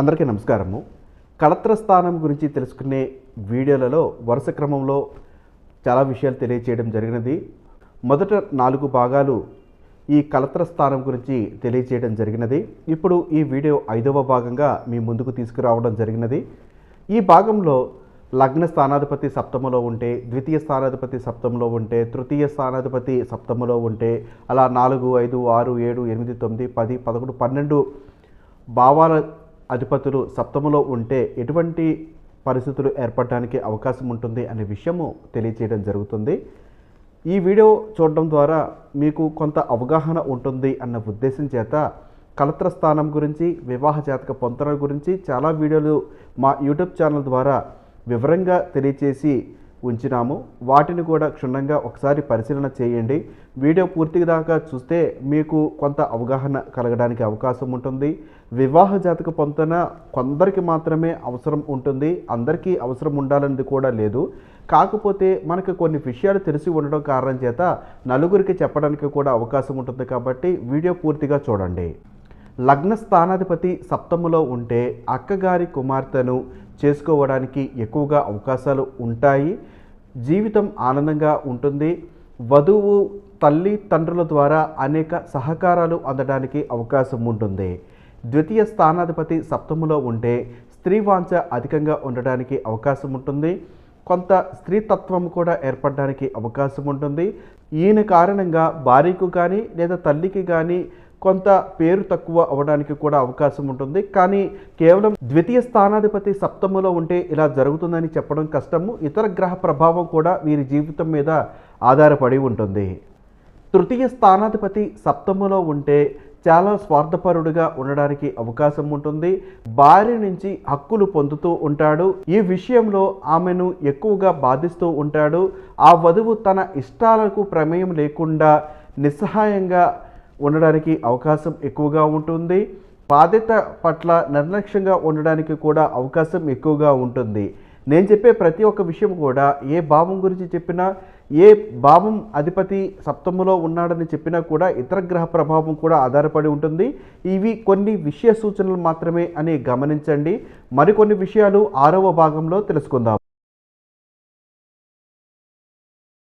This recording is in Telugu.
అందరికీ నమస్కారము. కళత్ర స్థానం గురించి తెలుసుకునే వీడియోలలో వరుస క్రమంలో చాలా విషయాలు తెలియచేయడం జరిగినది. మొదట నాలుగు భాగాలు ఈ కళత్ర స్థానం గురించి తెలియచేయడం జరిగినది. ఇప్పుడు ఈ వీడియో ఐదవ భాగంగా మీ ముందుకు తీసుకురావడం జరిగినది. ఈ భాగంలో లగ్న స్థానాధిపతి సప్తమలో ఉంటే ద్వితీయ స్థానాధిపతి సప్తమలో ఉంటే తృతీయ స్థానాధిపతి సప్తమలో ఉంటే అలా నాలుగు ఐదు ఆరు ఏడు ఎనిమిది తొమ్మిది పది పదకొండు పన్నెండు భావాల అధిపతులు సప్తములో ఉంటే ఎటువంటి పరిస్థితులు ఏర్పడడానికి అవకాశం ఉంటుంది అనే విషయము తెలియచేయడం జరుగుతుంది. ఈ వీడియో చూడడం ద్వారా మీకు కొంత అవగాహన ఉంటుంది అన్న ఉద్దేశం చేత కలత్ర స్థానం గురించి వివాహ జాతక పొంతన గురించి చాలా వీడియోలు మా యూట్యూబ్ ఛానల్ ద్వారా వివరంగా తెలియచేసి ఉంచినాము. వాటిని కూడా క్షుణ్ణంగా ఒకసారి పరిశీలన చేయండి. వీడియో పూర్తిగా దాకా చూస్తే మీకు కొంత అవగాహన కలగడానికి అవకాశం ఉంటుంది. వివాహ జాతక పొంతన కొందరికి మాత్రమే అవసరం ఉంటుంది. అందరికీ అవసరం ఉండాలన్నది కూడా లేదు. కాకపోతే మనకు కొన్ని విషయాలు తెలిసి ఉండడం కారణం చేత నలుగురికి చెప్పడానికి కూడా అవకాశం ఉంటుంది కాబట్టి వీడియో పూర్తిగా చూడండి. లగ్న స్థానాధిపతి సప్తములో ఉంటే అక్కగారి కుమార్తెను చేసుకోవడానికి ఎక్కువగా అవకాశాలు ఉంటాయి. జీవితం ఆనందంగా ఉంటుంది. వధువు తల్లి తండ్రుల ద్వారా అనేక సహకారాలు అందడానికి అవకాశం ఉంటుంది. ద్వితీయ స్థానాధిపతి సప్తములో ఉంటే స్త్రీ వాంఛ అధికంగా ఉండడానికి అవకాశం ఉంటుంది. కొంత స్త్రీతత్వం కూడా ఏర్పడడానికి అవకాశం ఉంటుంది. ఈయన కారణంగా భార్యకు కానీ లేదా తల్లికి కానీ కొంత పేరు తక్కువ అవడానికి కూడా అవకాశం ఉంటుంది. కానీ కేవలం ద్వితీయ స్థానాధిపతి సప్తములో ఉంటే ఇలా జరుగుతుందని చెప్పడం కష్టము. ఇతర గ్రహ ప్రభావం కూడా వీరి జీవితం మీద ఆధారపడి ఉంటుంది. తృతీయ స్థానాధిపతి సప్తములో ఉంటే చాలా స్వార్థపరుడుగా ఉండడానికి అవకాశం ఉంటుంది. భార్య నుంచి హక్కులు పొందుతూ ఉంటాడు. ఈ విషయంలో ఆమెను ఎక్కువగా బాధిస్తూ ఉంటాడు. ఆ వధువు తన ఇష్టాలకు ప్రమేయం లేకుండా నిస్సహాయంగా ఉండడానికి అవకాశం ఎక్కువగా ఉంటుంది. బాధ్యత పట్ల నిర్లక్ష్యంగా ఉండడానికి కూడా అవకాశం ఎక్కువగా ఉంటుంది. నేను చెప్పే ప్రతి ఒక్క విషయం కూడా ఏ భావం గురించి చెప్పినా ఏ భావం అధిపతి సప్తములో ఉన్నాడని చెప్పినా కూడా ఇతర గ్రహ ప్రభావం కూడా ఆధారపడి ఉంటుంది. ఇవి కొన్ని విషయ సూచనలు మాత్రమే అని గమనించండి. మరికొన్ని విషయాలు ఆరవ భాగంలో తెలుసుకుందాం.